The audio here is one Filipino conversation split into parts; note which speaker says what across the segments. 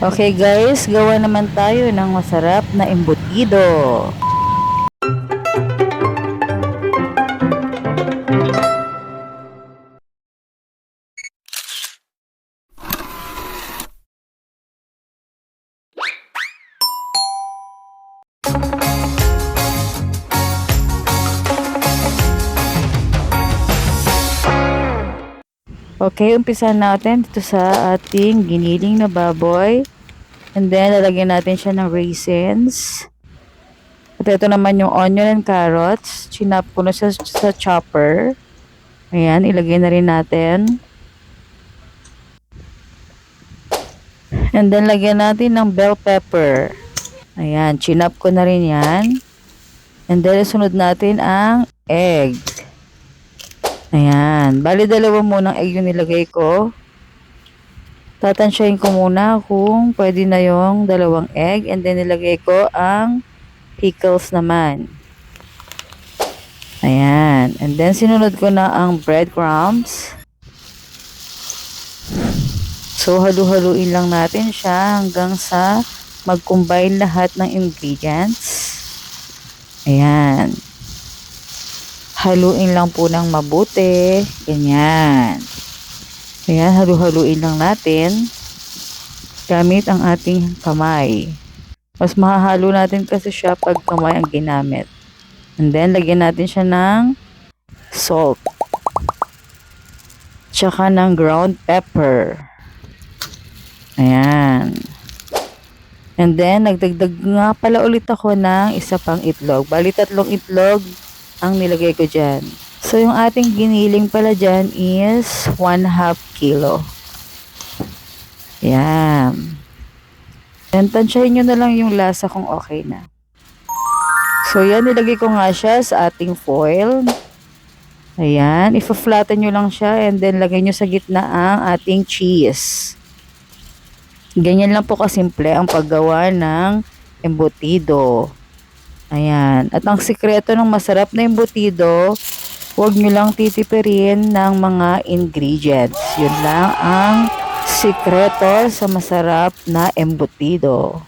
Speaker 1: Okay guys, gawa naman tayo ng masarap na embutido. Okay, umpisa natin dito sa ating giniling na baboy. And then, lalagyan natin siya ng raisins. At ito naman yung onion and carrots. Chinap ko na siya sa chopper. Ayan, ilagay na rin natin. And then, lagyan natin ng bell pepper. Ayan, chinap ko na rin yan. And then, sunod natin ang egg. Ayan. Bali, dalawa munang egg yung nilagay ko. Tatansyahin ko muna kung pwede na yung dalawang egg. And then, nilagay ko ang pickles naman. Ayan. And then, sinunod ko na ang breadcrumbs. So, halu-haluin lang natin siya hanggang sa mag-combine lahat ng ingredients. Ayan. Haluin lang po ng mabuti. Ganyan. Ayan, halu-haluin lang natin. Gamit ang ating kamay. Mas mahahalo natin kasi siya pag kamay ang ginamit. And then, lagyan natin siya ng salt. Tsaka ng ground pepper. Ayan. And then, nagdagdag nga pala ulit ako ng isa pang itlog. Bali, tatlong itlog ang nilagay ko dyan. So, yung ating giniling pala dyan is 1 half kilo. Yan. Then, tansyahin nyo na lang yung lasa kung okay na. So, yan, nilagay ko nga siya sa ating foil. Ayan, ifa-flatten nyo lang siya and then lagay nyo sa gitna ang ating cheese. Ganyan lang po kasimple ang paggawa ng embutido. Ayan. At ang sikreto ng masarap na embutido, huwag nyo lang titipirin ng mga ingredients. Yun lang ang sikreto sa masarap na embutido.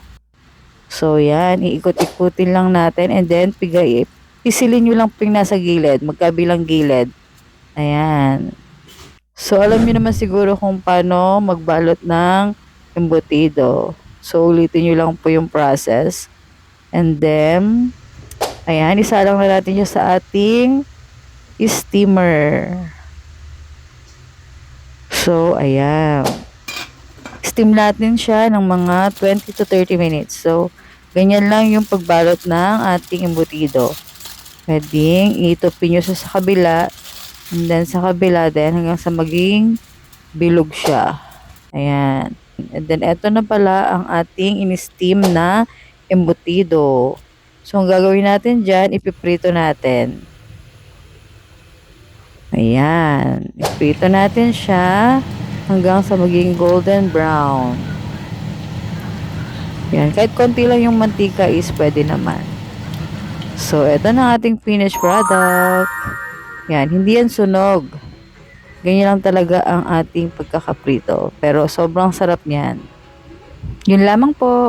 Speaker 1: So, yan. Iikot-ikutin lang natin and then pigay, pisilin nyo lang po yung nasa gilid, magkabilang gilid. Ayan. So, alam nyo naman siguro kung paano magbalot ng embutido. So, ulitin nyo lang po yung process. And then, ayan, isa lang na natin siya sa ating steamer. So, ayan. Steam natin siya ng mga 20 to 30 minutes. So, ganyan lang yung pagbalot ng ating embutido. Pwedeng itupin nyo sa kabila. And then, sa kabila din hanggang sa maging bilog siya. Ayan. And then, eto na pala ang ating in-steam na embutido. So, ang gagawin natin dyan, ipiprito natin. Ayan. Iprito natin siya hanggang sa maging golden brown. Ayan. Kahit konti lang yung mantika is pwede naman. So, eto na ating finished product. Yan. Hindi yan sunog. Ganyan lang talaga ang ating pagkakaprito. Pero sobrang sarap niyan. Yun lamang po.